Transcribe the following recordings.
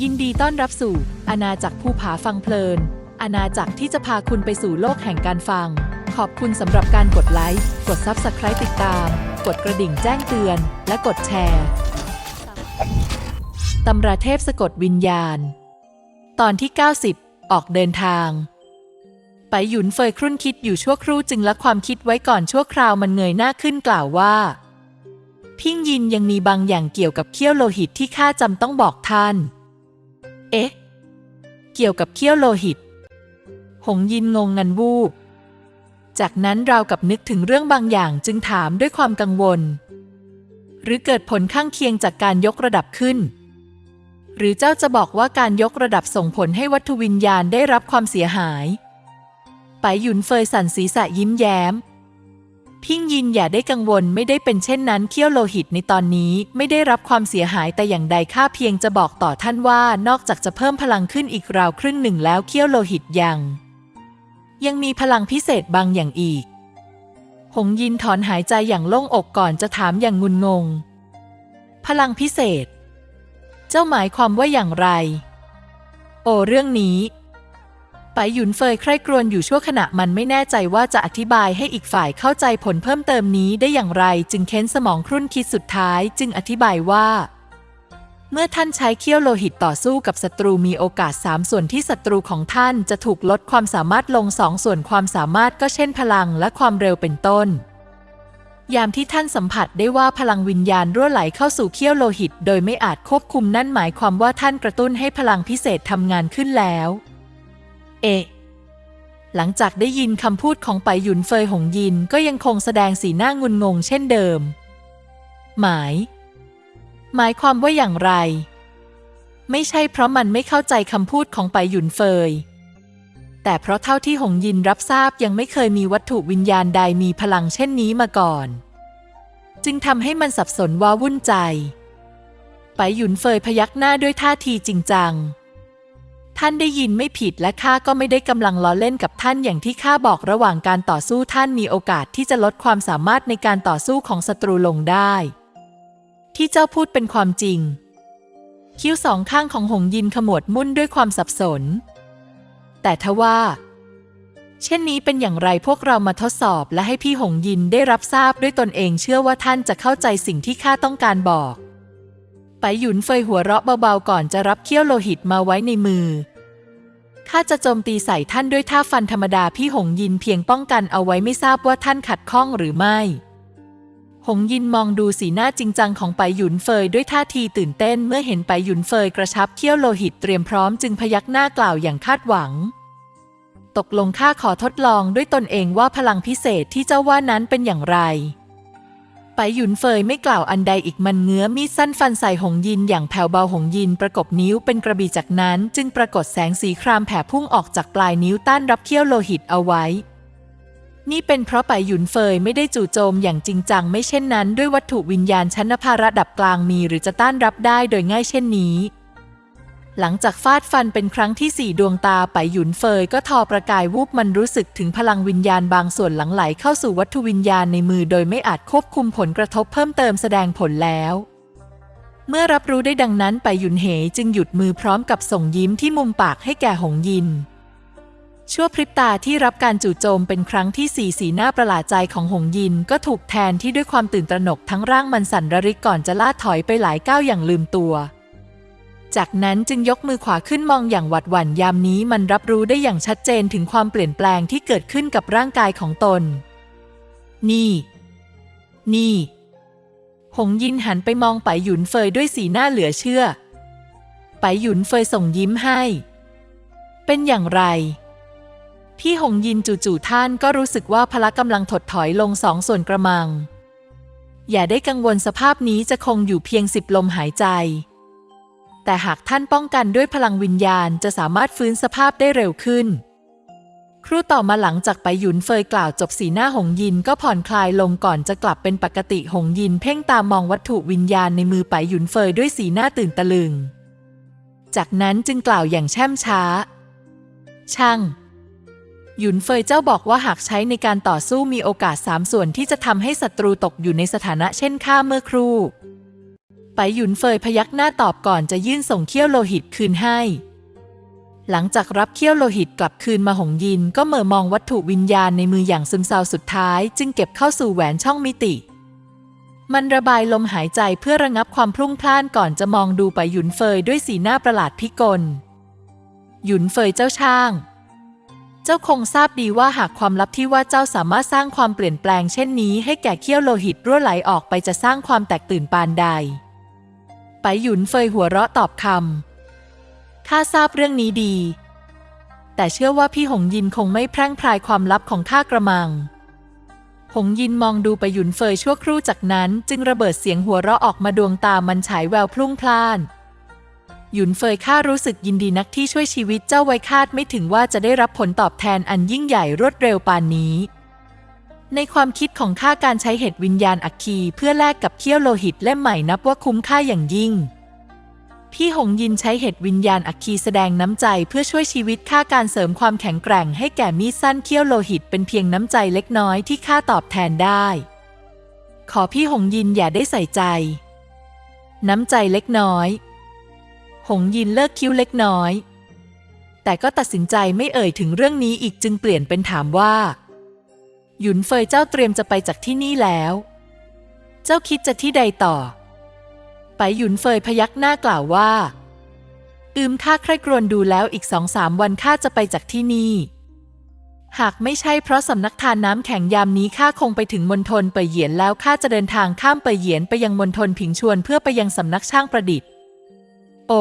ยินดีต้อนรับสู่อาณาจักรภูผาฟังเพลิน อาณาจักรที่จะพาคุณไปสู่โลกแห่งการฟัง ขอบคุณสำหรับการกดไลค์ กด Subscribe ติดตาม กดกระดิ่งแจ้งเตือน และกดแชร์ตำราเทพสะกดวิญญาณ ตอนที่ 90 ออกเดินทาง ไปหยุนเฟยครุ่นคิดอยู่ชั่วครู่จึงละความคิดไว้ก่อนชั่วคราวมันเงยหน้าขึ้นกล่าวว่า พิงยินยังมีบางอย่างเกี่ยวกับเขี้ยวโลหิตที่ข้าจำต้องบอกท่าน เอ๊ะ เกี่ยวกับเขี้ยวโลหิต หงยินงงงันวูบ จากนั้นเราวกับนึกถึงเรื่องบางอย่างจึงถามด้วยความกังวล หรือเกิดผลข้างเคียงจากการยกระดับขึ้น หรือเจ้าจะบอกว่าการยกระดับส่งผลให้วัตถุวิญญาณได้รับความเสียหาย ไปหยุนเฟยสันศีรษะยิ้มแย้ม พิงยินอย่าได้กังวลไม่ได้เป็นเช่นนั้นเขี้ยวโลหิตในตอนนี้ไม่ได้รับความเสียหายแต่อย่างใดข้าเพียงจะบอกต่อท่านว่านอกจากจะเพิ่มพลังขึ้นอีกราวครึ่งหนึ่งแล้วเขี้ยวโลหิตยัง ยังมีพลังพิเศษบางอย่างอีก หงยินถอนหายใจอย่างโล่งอกก่อนจะถามอย่างงุนงง พลังพิเศษ เจ้าหมายความว่าอย่างไร โอเรื่องนี้ ไปหยุนเฟยใคร่ครวญอยู่ชั่วขณะมันไม่แน่ใจว่าจะอธิบายให้อีกฝ่ายเข้าใจผลเพิ่มเติมนี้ได้อย่างไร จึงเค้นสมองครุ่นคิดสุดท้าย จึงอธิบายว่า เมื่อท่านใช้เขี้ยวโลหิตต่อสู้กับศัตรูมีโอกาสสามส่วนที่ศัตรูของท่านจะถูกลดความสามารถลงสองส่วนความสามารถก็เช่นพลังและความเร็วเป็นต้นยามที่ท่านสัมผัสได้ว่าพลังวิญญาณรั่วไหลเข้าสู่เขี้ยวโลหิต โดยไม่อาจควบคุมนั่นหมายความว่าท่านกระตุ้นให้พลังพิเศษทำงานขึ้นแล้ว เอะหลังจากได้ยินคำพูดของไปหยุนเฟยหงยินก็ยังคงแสดงสีหน้างุนงงเช่นเดิม หมาย หมายความว่าอย่างไร ไม่ใช่เพราะมันไม่เข้าใจคำพูดของไปหยุนเฟย แต่เพราะเท่าที่หงยินรับทราบยังไม่เคยมีวัตถุวิญญาณใดมีพลังเช่นนี้มาก่อน จึงทำให้มันสับสนว้าวุ่นใจ ไปหยุนเฟยพยักหน้าด้วยท่าทีจริงจัง ท่านได้ยินไม่ผิดและข้าก็ไม่ได้กำลังล้อเล่นกับท่านอย่างที่ข้าบอกระหว่างการต่อสู้ท่านมีโอกาสที่จะลดความสามารถในการต่อสู้ของศัตรูลงได้ ที่เจ้าพูดเป็นความจริง คิ้วสองข้างของหงยินขมวดมุ่นด้วยความสับสน แต่ทว่า เช่นนี้เป็นอย่างไรพวกเรามาทดสอบและให้พี่หงยินได้รับทราบด้วยตนเองเชื่อว่าท่านจะเข้าใจสิ่งที่ข้าต้องการบอกไปหยุนเฟยหัวเราะเบาๆก่อนจะรับเขี้ยวโลหิตมาไว้ในมือ ข้าจะโจมตีใส่ท่านด้วยท่าฟันธรรมดาพี่หงยินเพียงป้องกันเอาไว้ไม่ทราบว่าท่านขัดข้องหรือไม่ หงยินมองดูสีหน้าจริงจังของไปหยุนเฟยด้วยท่าทีตื่นเต้นเมื่อเห็นไปหยุนเฟยกระชับเขี้ยวโลหิตเตรียมพร้อมจึงพยักหน้ากล่าวอย่างคาดหวัง ตกลงข้าขอทดลองด้วยตนเองว่าพลังพิเศษที่เจ้าว่านั้นเป็นอย่างไร หยุนเฟยไม่กล่าวอันใดอีกมันเงื้อมีดสั้นฟันใส่หงยินอย่างแผ่วเบาหงยินประกบนิ้วเป็นกระบี่จากนั้น จึงปรากฏแสงสีครามแผ่พุ่งออกจากปลายนิ้วต้านรับเขี้ยวโลหิตเอาไว้ นี่เป็นเพราะไปหยุนเฟยไม่ได้จู่โจมอย่างจริงจังไม่เช่นนั้น ด้วยวัตถุวิญญาณชั้นนภาระดับกลางมีหรือจะต้านรับได้โดยง่ายเช่นนี้ หลังจากฟาดฟันเป็นครั้งที่สี่ดวงตาไปหยุนเฟยก็ทอประกายวูบมันรู้สึกถึงพลังวิญญาณบางส่วนหลังไหลเข้าสู่วัตถุวิญญาณในมือโดยไม่อาจควบคุมผลกระทบเพิ่มเติมแสดงผลแล้ว เมื่อรับรู้ได้ดังนั้นไปหยุนเหจึงหยุดมือพร้อมกับส่งยิ้มที่มุมปากให้แก่หงยิน ชั่วพริบตาที่รับการจู่โจมเป็นครั้งที่สี่สีหน้าประหลาดใจของหงยินก็ถูกแทนที่ด้วยความตื่นตระหนกทั้งร่างมันสั่นระริกก่อนจะล่าถอยไปหลายก้าวอย่างลืมตัว จากนั้นจึงยกมือขวาขึ้นมองอย่างหวัดหวั่นยามนี้มันรับรู้ได้อย่างชัดเจนถึงความเปลี่ยนแปลงที่เกิดขึ้นกับร่างกายของตน นี่ นี่ หงยินหันไปมองไปหยุนเฟยด้วยสีหน้าเหลือเชื่อ ไปหยุนเฟยส่งยิ้มให้ เป็นอย่างไร พี่หงยินจู่ๆท่านก็รู้สึกว่าพละกำลังถดถอยลงสองส่วนกระมัง อย่าได้กังวลสภาพนี้จะคงอยู่เพียงสิบลมหายใจ แต่หากท่านป้องกันด้วยพลังวิญญาณจะสามารถฟื้นสภาพได้เร็วขึ้น ครูต่อมาหลังจากไปหยุนเฟยกล่าวจบสีหน้าหงยินก็ผ่อนคลายลงก่อนจะกลับเป็นปกติหงยินเพ่งตามมองวัตถุวิญญาณในมือไปหยุนเฟยด้วยสีหน้าตื่นตะลึง จากนั้นจึงกล่าวอย่างแช่มช้า ช่างหยุนเฟยเจ้าบอกว่าหากใช้ในการต่อสู้มีโอกาสสามส่วนที่จะทำให้ศัตรูตกอยู่ในสถานะเช่นข้าเมื่อครู่ ไปหยุนเฟยพยักหน้าตอบก่อนจะยื่นส่งเขี้ยวโลหิตคืนให้ หลังจากรับเขี้ยวโลหิตกลับคืนมาหงยินก็เหม่อมองวัตถุวิญญาณในมืออย่างซึมเศร้าสุดท้าย จึงเก็บเข้าสู่แหวนช่องมิติ มันระบายลมหายใจเพื่อระงับความพลุ่งพล่านก่อนจะมองดูไปหยุนเฟยด้วยสีหน้าประหลาดพิกล หยุนเฟยเจ้าช่าง เจ้าคงทราบดีว่าหากความลับที่ว่าเจ้าสามารถสร้างความเปลี่ยนแปลงเช่นนี้ ให้แก่เขี้ยวโลหิตรั่วไหลออกไปจะสร้างความแตกตื่นปานใด ไปหยุนเฟยหัวเราะตอบคำข้าทราบเรื่องนี้ดี แต่เชื่อว่าพี่หงยินคงไม่แพร่งพรายความลับของข้ากระมัง หงยินมองดูไปหยุนเฟยชั่วครู่จากนั้น จึงระเบิดเสียงหัวเราะออกมาดวงตามันฉายแววพลุ่งพล่าน หยุนเฟยข้ารู้สึกยินดีนักที่ช่วยชีวิตเจ้าไว้คาดไม่ถึงว่าจะได้รับผลตอบแทนอันยิ่งใหญ่รวดเร็วปานนี้ ในความคิดของข้าการใช้เหตุวิญญาณอัคคีเพื่อแลกกับเขี้ยวโลหิตเล่มใหม่นับว่าคุ้มค่าอย่างยิ่ง พี่หงยินใช้เหตุวิญญาณอัคคีแสดงน้ำใจเพื่อช่วยชีวิตข้าการเสริมความแข็งแกร่งให้แก่มีดสั้นเขี้ยวโลหิตเป็นเพียงน้ำใจเล็กน้อยที่ข้าตอบแทนได้ ขอพี่หงยินอย่าได้ใส่ใจ น้ำใจเล็กน้อย หงยินเลิกคิ้วเล็กน้อย แต่ก็ตัดสินใจไม่เอ่ยถึงเรื่องนี้อีกจึงเปลี่ยนเป็นถามว่า หยุนเฟยเจ้าเตรียมจะไปจากที่นี่แล้ว เจ้าคิดจะที่ใดต่อ ไปหยุนเฟยพยักหน้ากล่าวว่า อืมข้าใคร่ครวญดูแล้วอีกสองสามวันข้าจะไปจากที่นี่ หากไม่ใช่เพราะสำนักทานน้ำแข็งยามนี้ข้าคงไปถึงมณฑลเปยเหยียนแล้วข้าจะเดินทางข้ามเปยเหยียนไปยังมณฑลผิงชวนเพื่อไปยังสำนักช่างประดิษฐ์ โอ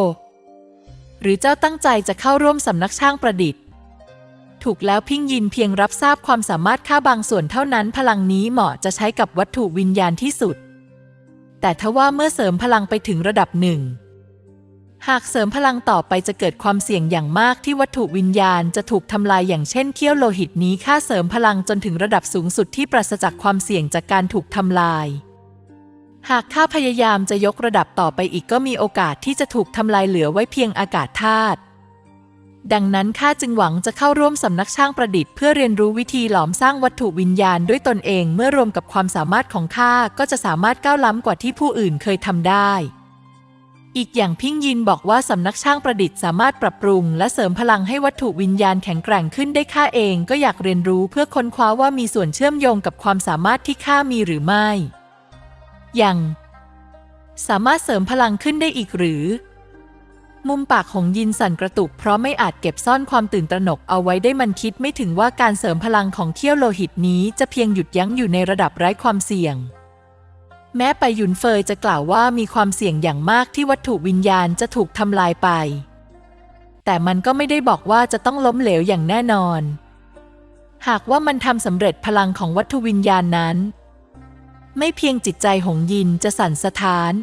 หรือเจ้าตั้งใจจะเข้าร่วมสำนักช่างประดิษฐ์ ถูกแล้วพิงยินเพียงรับทราบความสามารถข้าบางส่วนเท่านั้น พลังนี้เหมาะจะใช้กับวัตถุวิญญาณที่สุด แต่ทว่าเมื่อเสริมพลังไปถึงระดับหนึ่ง หากเสริมพลังต่อไปจะเกิดความเสี่ยงอย่างมากที่วัตถุวิญญาณจะถูกทำลายอย่างเช่นเขี้ยวโลหิตนี้ค่าเสริมพลังจนถึงระดับสูงสุดที่ปราศจากความเสี่ยงจากการถูกทำลายหากข้าพยายามจะยกระดับต่อไปอีกก็มีโอกาสที่จะถูกทำลายเหลือไว้เพียงอากาศธาตุ ดังนั้นข้าจึงหวังจะเข้าร่วมสำนักช่างประดิษฐ์เพื่อเรียนรู้วิธีหลอมสร้างวัตถุวิญญาณด้วยตนเองเมื่อรวมกับความสามารถของข้าก็จะสามารถก้าวล้ำกว่าที่ผู้อื่นเคยทำได้ อีกอย่างพิงยินบอกว่าสำนักช่างประดิษฐ์สามารถปรับปรุง และเสริมพลังให้วัตถุวิญญาณแข็งแกร่งขึ้นได้ข้าเองก็อยากเรียนรู้เพื่อค้นคว้าว่ามีส่วนเชื่อมโยงกับความสามารถที่ข้ามีหรือไม่อย่างสามารถเสริมพลังขึ้นได้อีกหรือ มุมปากของยินสั่นกระตุกเพราะไม่อาจเก็บซ่อนความตื่นตระหนกเอาไว้ได้มันคิดไม่ถึงว่าการเสริมพลังของเที่ยวโลหิตนี้จะเพียงหยุดยั้งอยู่ในระดับไร้ความเสี่ยง แม้ไปยุนเฟยจะกล่าวว่ามีความเสี่ยงอย่างมากที่วัตถุวิญญาณจะถูกทำลายไป แต่มันก็ไม่ได้บอกว่าจะต้องล้มเหลวอย่างแน่นอน หากว่ามันทำสำเร็จพลังของวัตถุวิญญาณนั้น ไม่เพียงจิตใจหงยินจะสั่นสะท้าน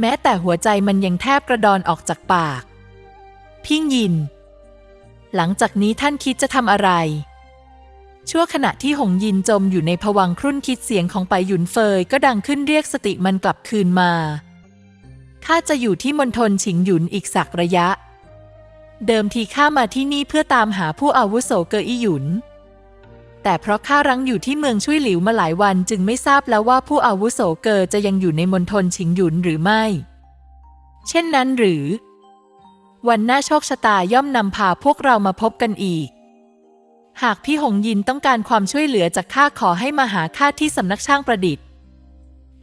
แม้แต่หัวใจมันยังแทบกระดอนออกจากปาก พิงยิน หลังจากนี้ท่านคิดจะทำอะไร ชั่วขณะที่หงยินจมอยู่ในผวังครุ่นคิดเสียงของไปหยุนเฟยก็ดังขึ้นเรียกสติมันกลับคืนมาข้าจะอยู่ที่มณฑลฉิงหยุนอีกสักระยะ เดิมทีข้ามาที่นี่เพื่อตามหาผู้อาวุโสเกออี้หยุน แต่เพราะข้ารังอยู่ที่เมืองช่วยหลิวมาหลายวันจึงไม่ทราบแล้วว่าผู้อาวุโสเกอจะยังอยู่ในมณฑลฉิงหยุนหรือไม่ เช่นนั้นหรือ วันหน้าโชคชะตาย่อมนำพาพวกเรามาพบกันอีก หากพี่หงยินต้องการความช่วยเหลือจากข้าขอให้มาหาข้าที่สำนักช่างประดิษฐ์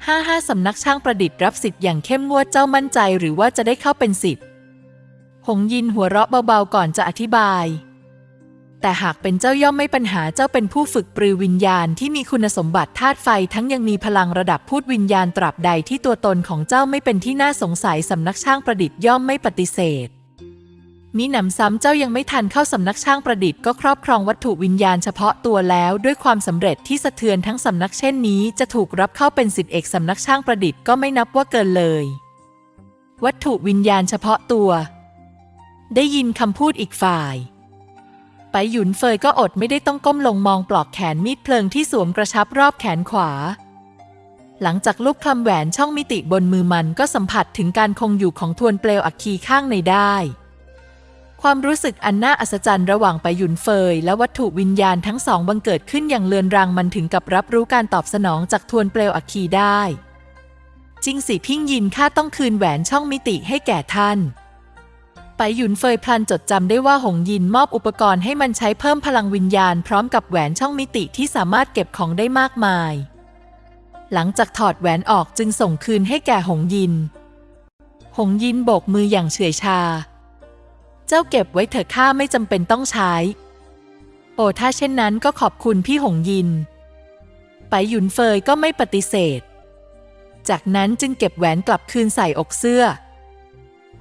ห้าห้าสำนักช่างประดิษฐ์รับสิทธิ์อย่างเข้มงวดเจ้ามั่นใจหรือว่าจะได้เข้าเป็นสิทธิ์หงยินหัวเราะเบาๆก่อนจะอธิบาย แต่หากเป็นเจ้าย่อมไม่ปัญหาเจ้าเป็นผู้ฝึกปรือวิญญาณที่มีคุณสมบัติธาตุไฟทั้งยังมีพลังระดับพูดวิญญาณตราบใดที่ตัวตนของเจ้าไม่เป็นที่น่าสงสัยสำนักช่างประดิษฐ์ย่อมไม่ปฏิเสธมิหนำซ้ำเจ้ายังไม่ทันเข้าสำนักช่างประดิษฐ์ก็ครอบครองวัตถุวิญญาณเฉพาะตัวแล้วด้วยความสำเร็จที่สะเทือนทั้งสำนักเช่นนี้ จะถูกรับเข้าเป็นสิทธิเอกสำนักช่างประดิษฐ์ก็ไม่นับว่าเกินเลย วัตถุวิญญาณเฉพาะตัว ได้ยินคำพูดอีกฝ่าย ไปหยุนเฟยก็อดไม่ได้ต้องก้มลงมองปลอกแขนมีดเพลิงที่สวมกระชับรอบแขนขวา หลังจากลูกคลำแหวนช่องมิติบนมือมันก็สัมผัสถึงการคงอยู่ของทวนเปลวอัคคีข้างในได้ ความรู้สึกอันน่าอัศจรรย์ระหว่างไปหยุนเฟย และวัตถุวิญญาณทั้งสองบังเกิดขึ้นอย่างเลือนรางมันถึงกับรับรู้การตอบสนองจากทวนเปลวอัคคีได้จจริงสิพิงยินข้าต้องคืนแหวนช่องมิติให้แก่ท่าน ไปหยุนเฟยพลันจดจำได้ว่าหงยินมอบอุปกรณ์ให้มันใช้เพิ่มพลังวิญญาณพร้อมกับแหวนช่องมิติที่สามารถเก็บของได้มากมาย หลังจากถอดแหวนออกจึงส่งคืนให้แก่หงยิน หงยินโบกมืออย่างเฉื่อยชา เจ้าเก็บไว้เถอะข้าไม่จำเป็นต้องใช้ โอ้ถ้าเช่นนั้นก็ขอบคุณพี่หงยิน ไปหยุนเฟยก็ไม่ปฏิเสธ จากนั้นจึงเก็บแหวนกลับคืนใส่อกเสื้อ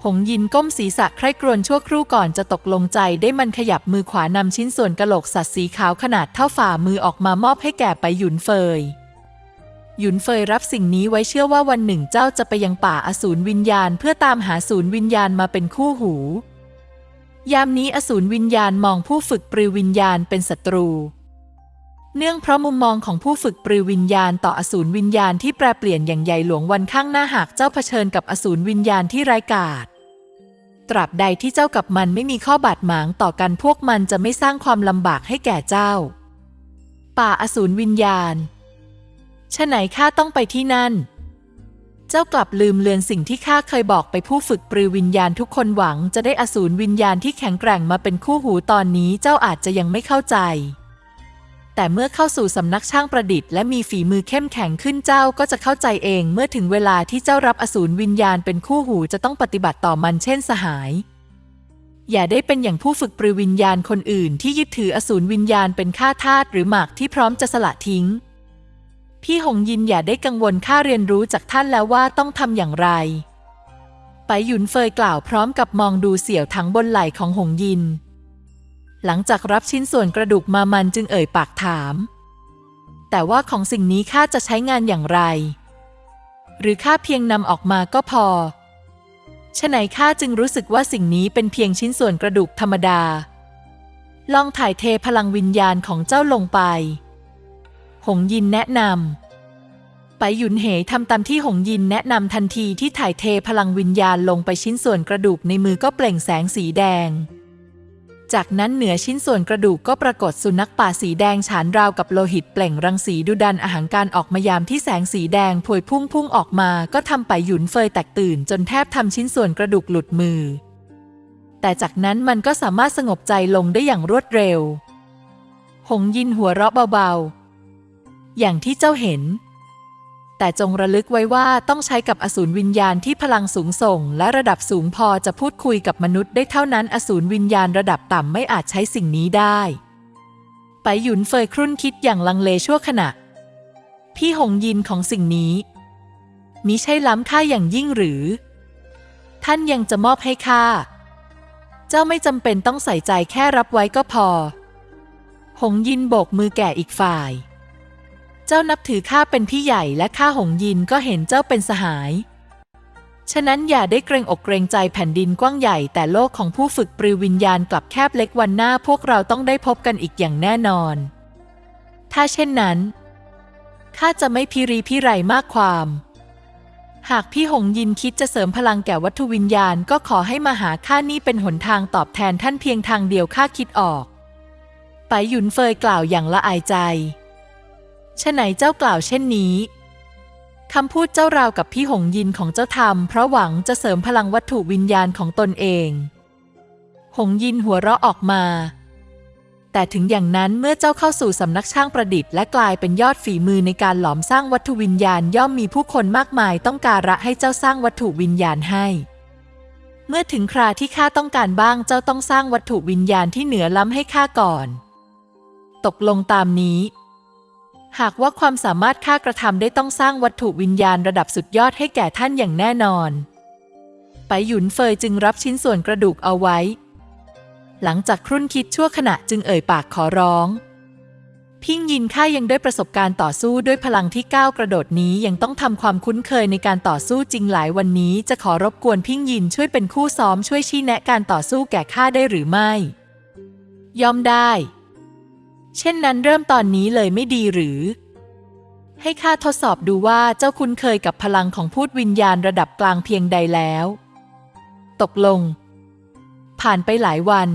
หงยินก้มศีรษะใคร่ครวญชั่วครู่ก่อนจะตกลงใจได้มันขยับมือขวานำชิ้นส่วนกะโหลกสัตว์สีขาวขนาดเท่าฝ่ามือออกมามอบให้แก่ไปหยุนเฟย หยุนเฟยรับสิ่งนี้ไว้เชื่อว่าวันหนึ่งเจ้าจะไปยังป่าอสูรวิญญาณ เพื่อตามหาศูนย์วิญญาณมาเป็นคู่หู ยามนี้อสูรวิญญาณมองผู้ฝึกปรือวิญญาณเป็นศัตรู เนื่องเพราะมุมมองของผู้ฝึกปรือวิญญาณต่ออสูรวิญญาณที่แปรเปลี่ยนอย่างใหญ่หลวงวันข้างหน้าหากเจ้าเผชิญกับอสูรวิญญาณที่ไร้กาจตราบใดที่เจ้ากับมันไม่มีข้อบาดหมางต่อกันพวกมันจะไม่สร้างความลำบากให้แก่เจ้า ป่าอสูรวิญญาณฉะไหนข้าต้องไปที่นั่น เจ้ากลับลืมเลือนสิ่งที่ข้าเคยบอกไปผู้ฝึกปรือวิญญาณทุกคนหวังจะได้อสูรวิญญาณที่แข็งแกร่งมาเป็นคู่หูตอนนี้เจ้าอาจจะยังไม่เข้าใจ แต่เมื่อเข้าสู่สำนักช่างประดิษฐ์และมีฝีมือเข้มแข็งขึ้นเจ้าก็จะเข้าใจเอง เมื่อถึงเวลาที่เจ้ารับอสูรวิญญาณเป็นคู่หูจะต้องปฏิบัติต่อมันเช่นสหาย อย่าได้เป็นอย่างผู้ฝึกปรือวิญญาณคนอื่น ที่ยึดถืออสูรวิญญาณเป็นข้าทาสหรือหมากที่พร้อมจะสละทิ้ง พี่หงยินอย่าได้กังวลข้าเรียนรู้จากท่านแล้วว่าต้องทำอย่างไรไปหยุนเฟยกล่าวพร้อมกับมองดูเสี่ยวถังบนไหล่ของหงยิน หลังจากรับชิ้นส่วนกระดูกมามันจึงเอ่ยปากถาม แต่ว่าของสิ่งนี้ข้าจะใช้งานอย่างไร หรือข้าเพียงนำออกมาก็พอฉะไหนข้าจึงรู้สึกว่าสิ่งนี้เป็นเพียงชิ้นส่วนกระดูกธรรมดา ลองถ่ายเทพลังวิญญาณของเจ้าลงไป หงยินแนะนำ ไปหยุนเหทำตามที่หงยินแนะนำทันทีที่ถ่ายเทพลังวิญญาณลงไปชิ้นส่วนกระดูกในมือก็เปล่งแสงสีแดง จากนั้นเหนือชิ้นส่วนกระดูกก็ปรากฏสุนัขป่าสีแดงฉานราวกับโลหิตเปล่งรังสีดุดันอาหารการออกมายามที่แสงสีแดงพวยพุ่งพุ่งออกมาก็ทำไปหยุนเฟยแตกตื่น จนแทบทำชิ้นส่วนกระดูกหลุดมือ แต่จากนั้นมันก็สามารถสงบใจลงได้อย่างรวดเร็ว หงยินหัวเราะเบาๆ อย่างที่เจ้าเห็น แต่จงระลึกไว้ว่าต้องใช้กับอสูรวิญญาณที่พลังสูงส่ง และระดับสูงพอจะพูดคุยกับมนุษย์ได้เท่านั้นอสูรวิญญาณระดับต่ำไม่อาจใช้สิ่งนี้ได้ ไปหยุนเฟยครุ่นคิดอย่างลังเลชั่วขณะ พี่หงยินของสิ่งนี้มิใช่ล้ำค่าอย่างยิ่งหรือ ท่านยังจะมอบให้ข้าเจ้าไม่จำเป็นต้องใส่ใจแค่รับไว้ก็พอ หงยินโบกมือแก่อีกฝ่าย เจ้านับถือข้าเป็นพี่ใหญ่และข้าหงยินก็เห็นเจ้าเป็นสหาย ฉะนั้นอย่าได้เกรงอกเกรงใจแผ่นดินกว้างใหญ่ แต่โลกของผู้ฝึกปรือวิญญาณกลับแคบเล็กวันหน้าพวกเราต้องได้พบกันอีกอย่างแน่นอน ถ้าเช่นนั้นข้าจะไม่พิรีพิไรมากความ หากพี่หงยินคิดจะเสริมพลังแก่วัตถุวิญญาณก็ขอให้มาหาข้านี่เป็นหนทางตอบแทนท่านเพียงทางเดียวข้าคิดออก ไปหยุนเฟยกล่าวอย่างละอายใจ ฉะไหนเจ้ากล่าวเช่นนี้คำพูดเจ้าราวกับพี่หงยินของเจ้าทำเพราะหวังจะเสริมพลังวัตถุวิญญาณของตนเอง หงยินหัวเราะออกมา แต่ถึงอย่างนั้นเมื่อเจ้าเข้าสู่สำนักช่างประดิษฐ์และกลายเป็นยอดฝีมือในการหลอมสร้างวัตถุวิญญาณย่อมมีผู้คนมากมายต้องการะให้เจ้าสร้างวัตถุวิญญาณให้ เมื่อถึงคราที่ข้าต้องการบ้างเจ้าต้องสร้างวัตถุวิญญาณที่เหนือล้ำให้ข้าก่อน ตกลงตามนี้ หากว่าความสามารถข้ากระทำได้ต้องสร้างวัตถุวิญญาณระดับสุดยอดให้แก่ท่านอย่างแน่นอน ไปหยุนเฟยจึงรับชิ้นส่วนกระดูกเอาไว้ หลังจากครุ่นคิดชั่วขณะจึงเอ่ยปากขอร้อง พิงยินข้ายังได้ประสบการณ์ต่อสู้ด้วยพลังที่ก้าวกระโดดนี้ยังต้องทำความคุ้นเคยในการต่อสู้จริงหลายวันนี้ จะขอรบกวนพิงยินช่วยเป็นคู่ซ้อมช่วยชี้แนะการต่อสู้แก่ข้าได้หรือไม่ ยอมได้ เช่นนั้นเริ่มตอนนี้เลยไม่ดีหรือ ให้ข้าทดสอบดูว่าเจ้าคุ้นเคยกับพลังของพูดวิญญาณระดับกลางเพียงใดแล้ว ตกลง ผ่านไปหลายวัน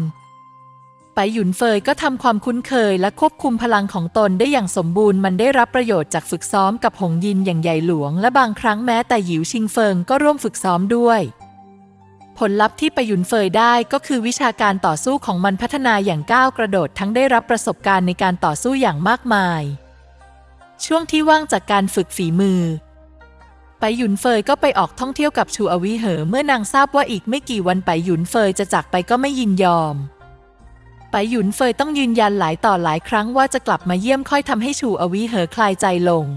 ไปหยุนเฟยก็ทำความคุ้นเคยและควบคุมพลังของตนได้อย่างสมบูรณ์มันได้รับประโยชน์จากฝึกซ้อมกับหงยินอย่างใหญ่หลวง และบางครั้งแม้แต่หยิวชิงเฟิงก็ร่วมฝึกซ้อมด้วย ผลลัพธ์ที่ไปหยุนเฟยได้ก็คือวิชาการต่อสู้ของมันพัฒนาอย่างก้าวกระโดดทั้งได้รับประสบการณ์ในการต่อสู้อย่างมากมาย ช่วงที่ว่างจากการฝึกฝีมือ ไปหยุนเฟยก็ไปออกท่องเที่ยวกับชูอวิเหอเมื่อนางทราบว่าอีกไม่กี่วันไปหยุนเฟยจะจากไปก็ไม่ยินยอม ไปหยุนเฟยต้องยืนยันหลายต่อหลายครั้งว่าจะกลับมาเยี่ยมค่อยทำให้ชูอวิเหอคลายใจลง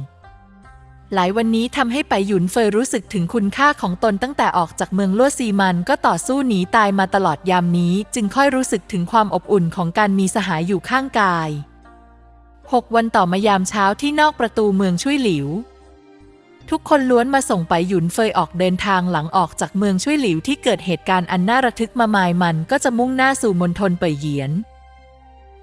หลายวันนี้ทำให้ไปหยุนเฟยรู้สึกถึงคุณค่าของตนตั้งแต่ออกจากเมืองลั่วซีมันก็ต่อสู้หนีตายมาตลอดยามนี้ จึงค่อยรู้สึกถึงความอบอุ่นของการมีสหายอยู่ข้างกายหกวันต่อมายามเช้าที่นอกประตูเมืองช่วยหลิว ทุกคนล้วนมาส่งไปหยุนเฟยออกเดินทางหลังออกจากเมืองช่วยหลิวที่เกิดเหตุการณ์อันน่าระทึกมามายมันก็จะมุ่งหน้าสู่มณฑลเป่ยเหยียน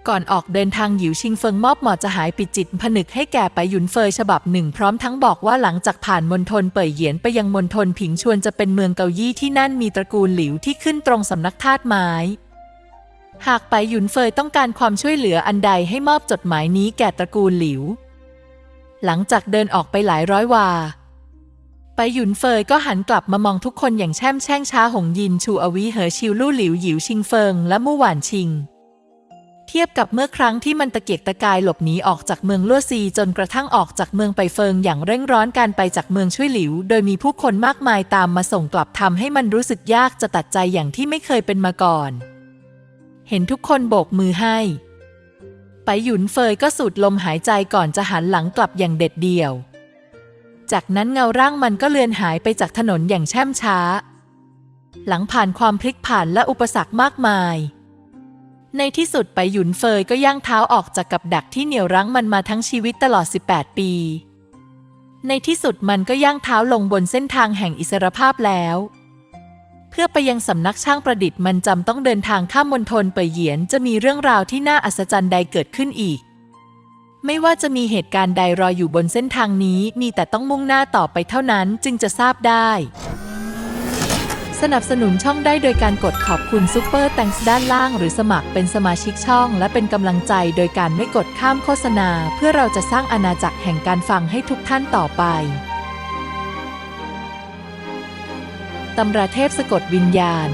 ก่อนออกเดินทางหยิวชิงเฟิงมอบหมอจะหายปิดจิตผนึกให้แก่ไปหยุนเฟยฉบับหนึ่งพร้อมทั้งบอกว่าหลังจากผ่านมณฑลเป่ยเหยียนไปยังมณฑลผิงชวนจะเป็นเมืองเกายี่ที่นั่นมีตระกูลหลิวที่ขึ้นตรงสำนักทาสไม้ หากไปหยุนเฟยต้องการความช่วยเหลืออันใดให้มอบจดหมายนี้แก่ตระกูลหลิว หลังจากเดินออกไปหลายร้อยวาไปหยุนเฟยก็หันกลับมามองทุกคนอย่างแช่มแช่งช้าหงยินชูอวีเหอชิวลู่หลิวหยิวชิงเฟิงและมู่หวานชิง เทียบกับเมื่อครั้งที่มันตะเกียกตะกายหลบหนีออกจากเมืองลั่วซีจนกระทั่งออกจากเมืองไปเฟิงอย่างเร่งร้อนการไปจากเมืองช่วยหลิว โดยมีผู้คนมากมายตามมาส่งกลับทำให้มันรู้สึกยากจะตัดใจอย่างที่ไม่เคยเป็นมาก่อน เห็นทุกคนโบกมือให้ ไปหยุนเฟยก็สูดลมหายใจก่อนจะหันหลังกลับอย่างเด็ดเดี่ยว จากนั้นเงาร่างมันก็เลือนหายไปจากถนนอย่างแช่มช้า หลังผ่านความพลิกผันและอุปสรรคมากมาย ในที่สุดไปหยุนเฟยก็ย่างเท้าออกจากกับดักที่เหนี่ยวรั้งมันมาทั้งชีวิตตลอด 18 ปี ในที่สุดมันก็ย่างเท้าลงบนเส้นทางแห่งอิสรภาพแล้ว เพื่อไปยังสำนักช่างประดิษฐ์มันจำต้องเดินทางข้ามมณฑลไปเหยียนจะมีเรื่องราวที่น่าอัศจรรย์ใดเกิดขึ้นอีก ไม่ว่าจะมีเหตุการณ์ใดรออยู่บนเส้นทางนี้มีแต่ต้องมุ่งหน้าต่อไปเท่านั้นจึงจะทราบได้ สนับสนุนช่องได้โดยการกดขอบคุณซูเปอร์แตงส์ด้านล่าง หรือสมัครเป็นสมาชิกช่อง และเป็นกำลังใจโดยการไม่กดข้ามโฆษณา เพื่อเราจะสร้างอาณาจักรแห่งการฟังให้ทุกท่านต่อไปตำราเทพสะกดวิญญาณ